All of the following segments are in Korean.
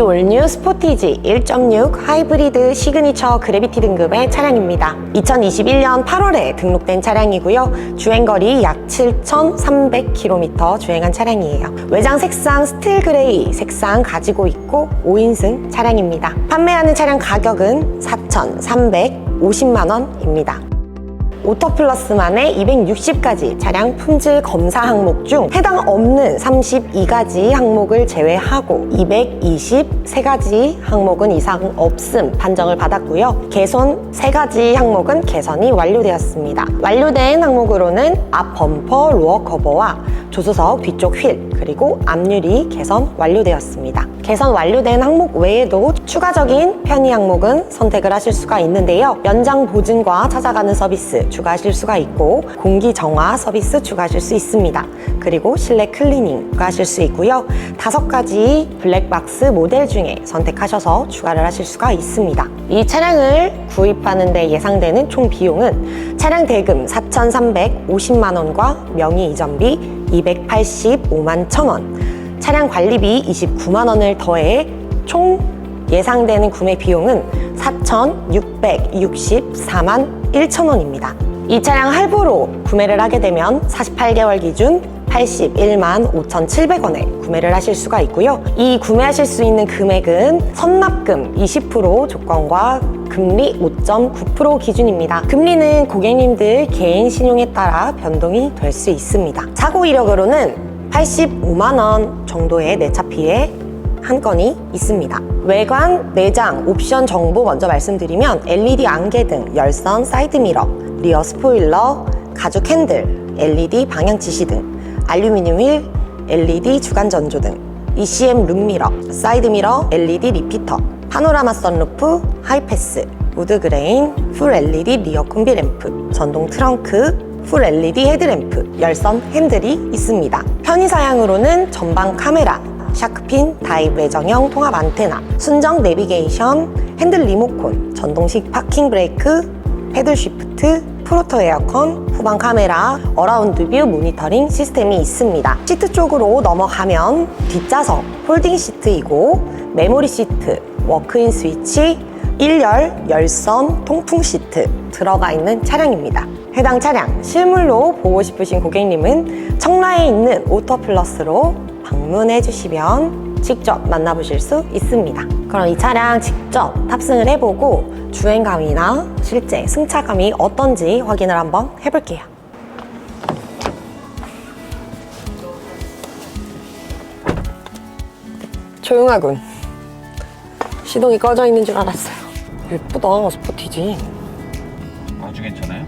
이 올뉴 스포티지 1.6 하이브리드 시그니처 그래비티 등급의 차량입니다. 2021년 8월에 등록된 차량이고요. 주행거리 약 7,300km 주행한 차량이에요. 외장 색상 스틸 그레이 색상 가지고 있고 5인승 차량입니다. 판매하는 차량 가격은 4,350만 원입니다. 오토플러스만의 260가지 차량 품질 검사 항목 중 해당 없는 32가지 항목을 제외하고 223가지 항목은 이상 없음 판정을 받았고요. 개선 3가지 항목은 개선이 완료되었습니다. 완료된 항목으로는 앞 범퍼 로어 커버와 조수석 뒤쪽 휠 그리고 앞유리 개선 완료되었습니다. 개선 완료된 항목 외에도 추가적인 편의 항목은 선택을 하실 수가 있는데요. 연장 보증과 찾아가는 서비스 추가하실 수가 있고 공기 정화 서비스 추가하실 수 있습니다. 그리고 실내 클리닝 추가하실 수 있고요. 다섯 가지 블랙박스 모델 중에 선택하셔서 추가를 하실 수가 있습니다. 이 차량을 구입하는 데 예상되는 총 비용은 차량 대금 4,350만 원과 명의 이전비 285만 1천 원, 차량 관리비 29만 원을 더해 총 예상되는 구매 비용은 4,664만 1천 원입니다. 이 차량 할부로 구매를 하게 되면 48개월 기준 81만 5,700원에 구매를 하실 수가 있고요. 이 구매하실 수 있는 금액은 선납금 20% 조건과 금리 5.9% 기준입니다. 금리는 고객님들 개인 신용에 따라 변동이 될 수 있습니다. 사고 이력으로는 85만 원 정도의 내차 피해 한 건이 있습니다. 외관, 내장, 옵션 정보 먼저 말씀드리면 LED 안개 등 열선 사이드미러, 리어 스포일러, 가죽 핸들, LED 방향 지시 등 알루미늄 휠, LED 주간 전조 등 ECM 룸미러, 사이드미러, LED 리피터, 파노라마 선루프, 하이패스, 우드 그레인, 풀 LED 리어 콤비 램프, 전동 트렁크, 풀 LED 헤드램프, 열선 핸들이 있습니다. 편의 사양으로는 전방 카메라, 샤크핀, 다이브 외정형 통합 안테나, 순정 내비게이션, 핸들 리모콘, 전동식 파킹 브레이크, 패들 쉬프트, 프로토 에어컨, 후방 카메라, 어라운드 뷰 모니터링 시스템이 있습니다. 시트 쪽으로 넘어가면 뒷좌석 폴딩 시트이고 메모리 시트, 워크인 스위치, 1열, 열선, 통풍 시트 들어가 있는 차량입니다. 해당 차량 실물로 보고 싶으신 고객님은 청라에 있는 오토플러스로 방문해 주시면 직접 만나보실 수 있습니다. 그럼 이 차량 직접 탑승을 해보고 주행감이나 실제 승차감이 어떤지 확인을 한번 해볼게요. 조용하군. 시동이 꺼져 있는 줄 알았어요. 예쁘다, 스포티지. 아주 괜찮아요?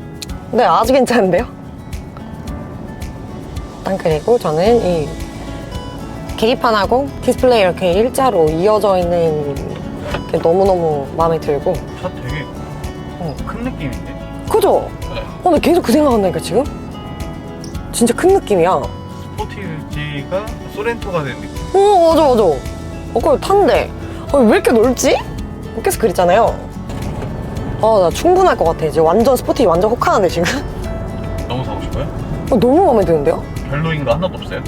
네, 아주 괜찮은데요? 일단 그리고 저는 이 계기판하고 디스플레이 이렇게 일자로 이어져 있는 게 너무너무 마음에 들고 차 되게 어. 큰 느낌인데? 그죠? 네. 어, 나 계속 그 생각한다니까 지금? 진짜 큰 느낌이야 스포티지가 소렌토가 된 느낌. 어 맞아 맞아 어 그걸 탄데 어, 왜 이렇게 넓지? 계속 그랬잖아요 아나 충분할 것 같아 이제 완전 스포티 완전 혹하는데 지금 너무 사고 싶어요? 어, 너무 마음에 드는데요? 별로인 거 하나도 없어요?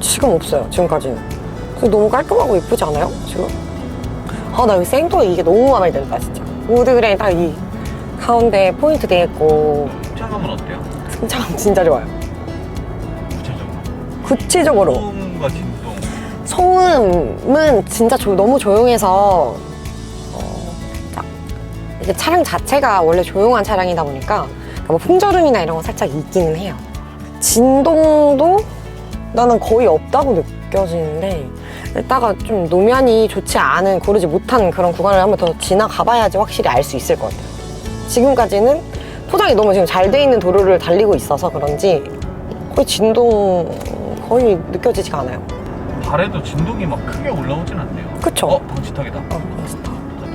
지금 없어요 지금까지는 너무 깔끔하고 예쁘지 않아요 지금? 아 나 여기 생토 이게 너무 마음에 든다 진짜 우드 그레이 딱이 가운데 포인트 돼 있고 승차감은 어때요? 승차감 진짜 좋아요 구체적으로. 구체적으로 소음과 진동. 소음은 진짜 조- 너무 조용해서 어, 딱 이게 차량 자체가 원래 조용한 차량이다 보니까 뭐 풍절음이나 이런 거 살짝 있기는 해요. 진동도 나는 거의 없다고 느껴지는데 이따가 좀 노면이 좋지 않은 고르지 못한 그런 구간을 한번 더 지나가 봐야지 확실히 알 수 있을 것 같아요. 지금까지는 포장이 너무 지금 잘 돼 있는 도로를 달리고 있어서 그런지 거의 진동 거의 느껴지지가 않아요. 발에도 진동이 막 크게 올라오진 않네요. 그쵸? 어, 방지턱이다. 어,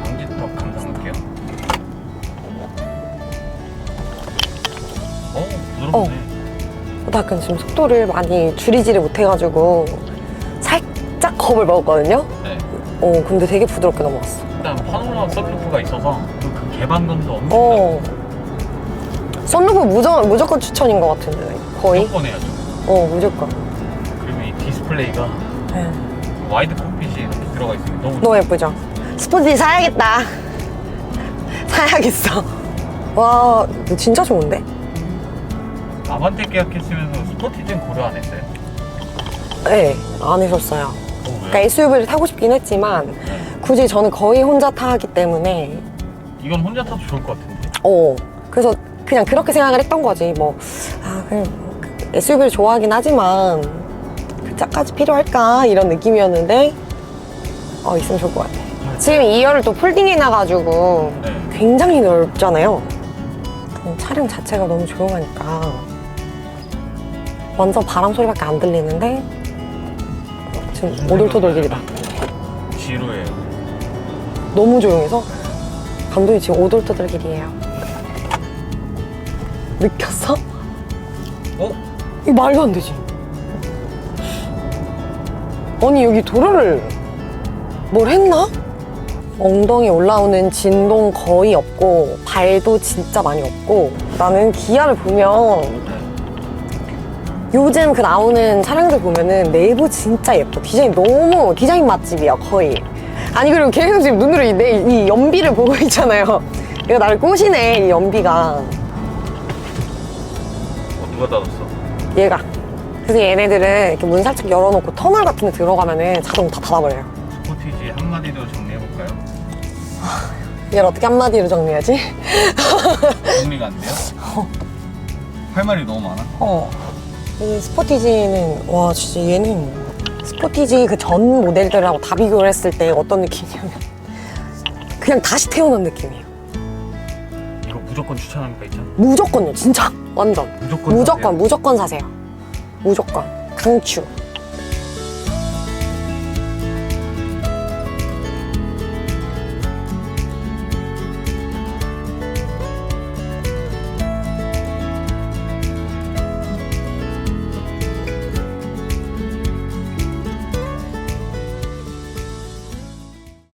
방지턱 감상할게요. 어, 부드럽네. 나 약간 지금 속도를 많이 줄이지를 못해가지고 살짝 겁을 먹었거든요. 네. 어, 근데 되게 부드럽게 넘어갔어. 일단 파노라마 썬루프가 있어서 그, 그 개방감도 엄청 어. 썬루프 무조건, 무조건 추천인 것 같은데, 거의. 무조건 해야죠. 어, 무조건. 그리고 이 디스플레이가 네. 와이드 콕핏이 이렇게 들어가 있으면 너무 너무 예쁘죠? 스포티 사야겠다. 사야겠어. 와, 진짜 좋은데? 아반떼 계약했으면서 스포티즈는 고려 안 했어요? 네, 안 해줬어요. 어, 그러니까? SUV를 타고 싶긴 했지만 네. 굳이 저는 거의 혼자 타기 때문에 이건 혼자 타도 좋을 것 같은데 어 그래서 그냥 그렇게 생각을 했던 거지 뭐 아, 그냥 SUV를 좋아하긴 하지만 그 차까지 필요할까 이런 느낌이었는데 어 있으면 좋을 것 같아. 지금 2열을 또 폴딩 해놔가지고 네. 굉장히 넓잖아요. 그냥 차량 자체가 너무 조용하니까 완전 바람 소리밖에 안 들리는데 지금 오돌토돌길이다. 지루해요 너무 조용해서 감독이 지금 오돌토돌길이에요. 느꼈어? 어? 이 말도 안 되지. 아니 여기 도로를 뭘 했나? 엉덩이 올라오는 진동 거의 없고 발도 진짜 많이 없고 나는 기아를 보면 네. 요즘 그 나오는 차량들 보면은 내부 진짜 예뻐. 디자인 너무 디자인 맛집이야 거의. 아니 그리고 계속 지금 눈으로 이, 내, 이 연비를 보고 있잖아요. 이거 나를 꼬시네 이 연비가. 어, 누가 닫았어? 얘가. 그래서 얘네들은 이렇게 문 살짝 열어놓고 터널 같은 데 들어가면은 자동 다 닫아버려요. 스포티지 한마디로 정리해볼까요? 얘를 어떻게 한마디로 정리하지? 정리가 안 돼요? 할 말이 너무 많아 어. 이 스포티지는, 와, 진짜 얘는 스포티지 그 전 모델들하고 다 비교를 했을 때 어떤 느낌이냐면 그냥 다시 태어난 느낌이에요. 이거 무조건 추천합니까 이 차? 무조건요, 진짜. 완전. 무조건 무조건, 사세요? 무조건 사세요. 무조건. 강추.